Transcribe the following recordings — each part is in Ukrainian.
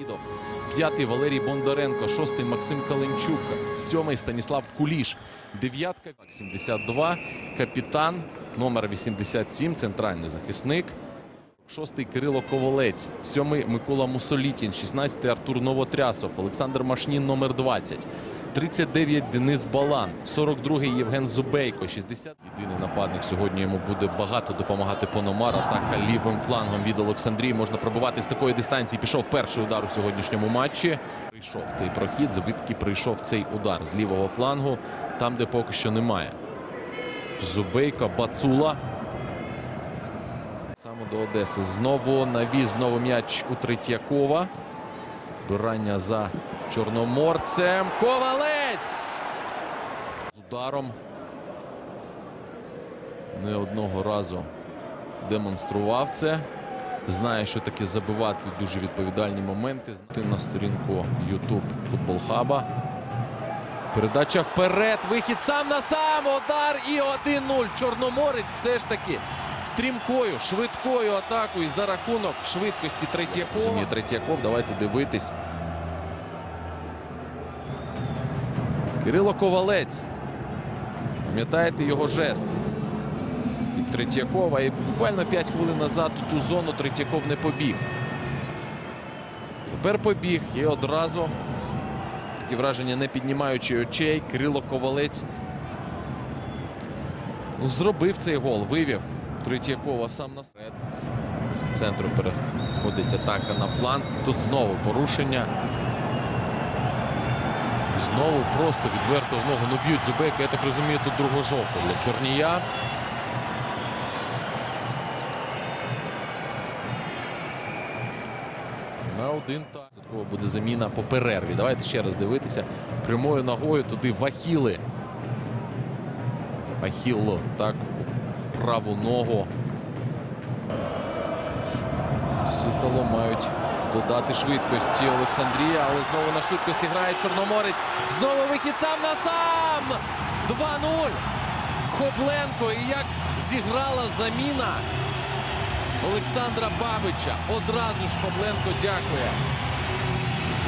Ідов. П'ятий Валерій Бондаренко, шостий Максим Каленчук, сьомий Станіслав Куліш, дев'ятка 72, капітан, номер 87, центральний захисник. Шостий Кирило Ковалець, сьомий Микола Мусолітін, 16 Артур Новотрясов, Олександр Машнін, номер 20, 39 Денис Балан, 42-й Євген Зубейко, 60. Єдиний нападник сьогодні йому буде багато допомагати Пономар. Атака лівим флангом від Олександрії можна пробивати з такої дистанції. Пішов перший удар у сьогоднішньому матчі. Прийшов цей прохід, звідки прийшов цей удар з лівого флангу, там, де поки що немає. Зубейко, Бацула. Саме до Одеси. Знову навіз, знову м'яч у Третьякова. Бирання за Чорноморцем. Ковалець! З ударом. Не одного разу демонстрував це. Знає, що таке забивати дуже відповідальні моменти. На сторінку YouTube Футбол Хаба. Передача вперед. Вихід сам на сам. Удар і 1-0. Чорноморець все ж таки стрімкою, швидкою атакою за рахунок швидкості Третьякова. Третьяков, давайте дивитись. Кирило Ковалець. Пам'ятаєте його жест від Третьякова. І буквально 5 хвилин назад у ту зону Третьяков не побіг. Тепер побіг і одразу таке враження, не піднімаючи очей, Кирило Ковалець зробив цей гол, вивів Третьякова сам на серед. З центру переходить атака на фланг. Тут знову порушення. Знову просто відверто в ногу. Ну б'ють Зубейка. Я так розумію, тут друга жовта для Чорнія. На один так. Буде заміна по перерві. Давайте ще раз дивитися. Прямою ногою туди в Ахіли. Ахілло, так, праву ногу. Сітало мають додати швидкості Олександрія, але знову на швидкості грає Чорноморець. Знову вихід сам на сам. 2-0. Хобленко. І як зіграла заміна Олександра Бабича. Одразу ж Хобленко дякує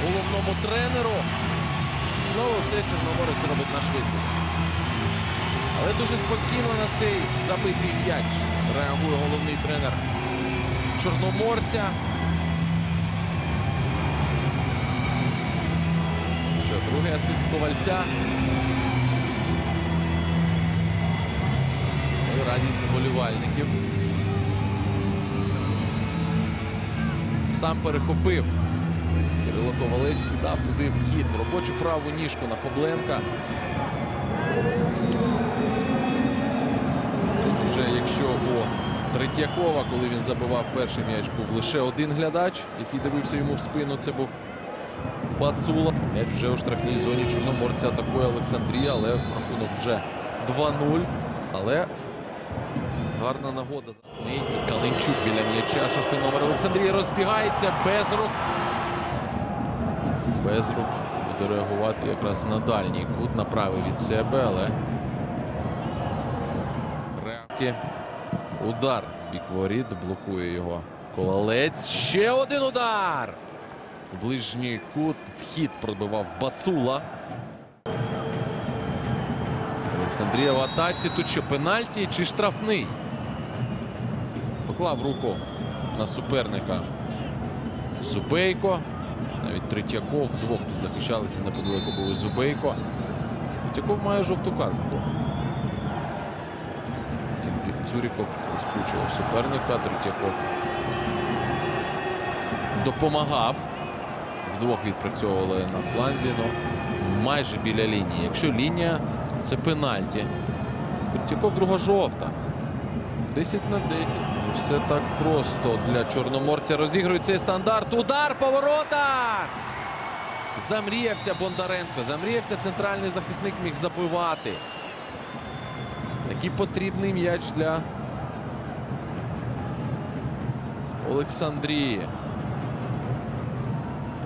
головному тренеру. Знову все Чорноморець робить на швидкості. Але дуже спокійно на цей забитий м'яч реагує головний тренер Чорноморця. Другий асист Ковальця. І радість вболівальників. Сам перехопив. Кирило Ковалець і дав туди вхід в робочу праву ніжку на Хобленка. Тут уже якщо у Третьякова, коли він забивав перший м'яч, був лише один глядач, який дивився йому в спину. Це був Бацула. М'яч вже у штрафній зоні Чорноморця атакує Олександрія, але рахунок вже 2-0. Але гарна нагода. І Калинчук біля м'яча. Шостий номер Олександрія розбігається без рук. Без рук буде реагувати якраз на дальній кут, на правий від себе, але реакції. Удар в бік воріт, блокує його Ковалець. Ще один удар. Ближній кут вхід пробивав Бацула. Олександрія в атаці. Тут що пенальті чи штрафний? Поклав руку на суперника Зубейко. Навіть Третьяков вдвох тут захищалися неподалеку був Зубейко. Третьяков має жовту картку. Фінтик Цуріков скручував суперника. Третьяков допомагав. Вдвох відпрацьовували на фланзі. Ну, майже біля лінії. Якщо лінія, то це пенальті. Третьяков друга жовта. 10 на 10. Не Все так просто для Чорноморця. Розігрують цей стандарт. Удар по воротах! Замріявся Бондаренко. Замріявся центральний захисник міг забивати. Який потрібний м'яч для Олександрії.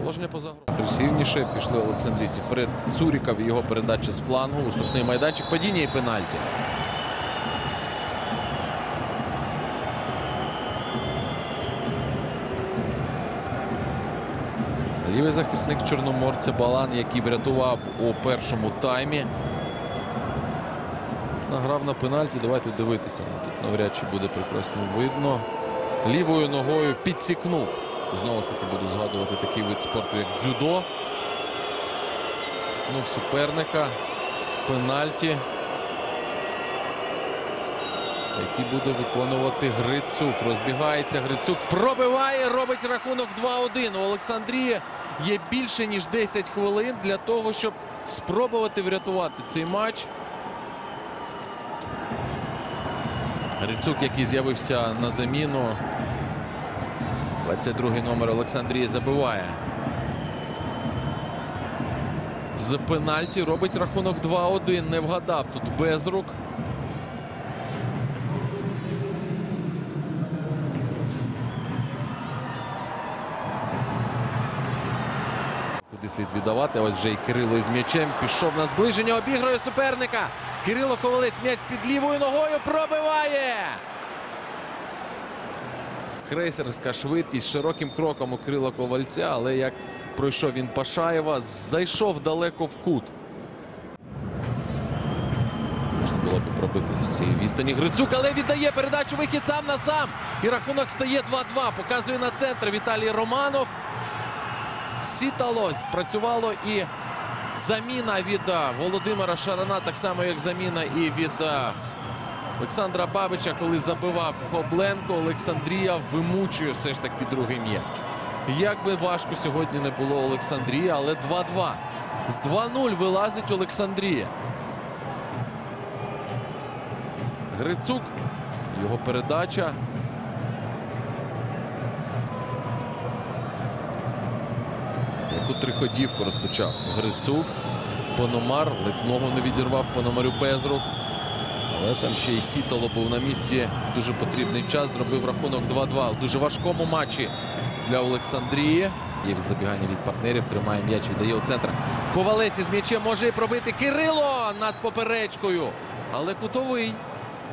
Положення поза. Агресивніше пішли Олександрійці. Вперед Цуріков його передача з флангу. У штрафний майданчик. Падіння і пенальті. Лівий захисник Чорноморця Балан, який врятував у першому таймі. Награв на пенальті. Давайте дивитися. Ну, Тут навряд чи буде прекрасно видно. Лівою ногою підсікнув. Знову ж таки буду згадувати такий вид спорту, як дзюдо. Ну, суперника. Пенальті. Який буде виконувати Грицюк. Розбігається Грицюк. Пробиває, робить рахунок 2-1. У Олександрії є більше ніж 10 хвилин для того, щоб спробувати врятувати цей матч. Грицюк, який з'явився на заміну. 22-й номер Олександрії забиває. З пенальті робить рахунок 2-1. Не вгадав тут Безрук. Куди слід віддавати? Ось вже і Кирило із м'ячем пішов на зближення, обігрує суперника. Кирило Ковалець м'яч під лівою ногою пробиває. Крейсерська швидкість широким кроком у Кирила Ковальця, але як пройшов він Пашаєва, зайшов далеко в кут. Можна було б пробити з цієї відстані Грицюк, але віддає передачу вихід сам на сам. І рахунок стає 2-2. Показує на центр Віталій Романов. Сіталось працювало і заміна від Володимира Шарана, так само як заміна і від Олександра Бабича, коли забивав Хобленко. Олександрія вимучує все ж таки другий м'яч. Як би важко сьогодні не було Олександрія, але 2-2. З 2-0 вилазить Олександрія. Грицук. Його передача. Яку триходівку розпочав Грицук. Пономар ледь ногу не відірвав Пономарю Безрук. Але там ще й Сітало був на місці. Дуже потрібний час. Зробив рахунок 2-2 у дуже важкому матчі для Олександрії. Є забігання від партнерів. Тримає м'яч, віддає у центр. Ковалець із м'ячем може і пробити Кирило над поперечкою. Але кутовий.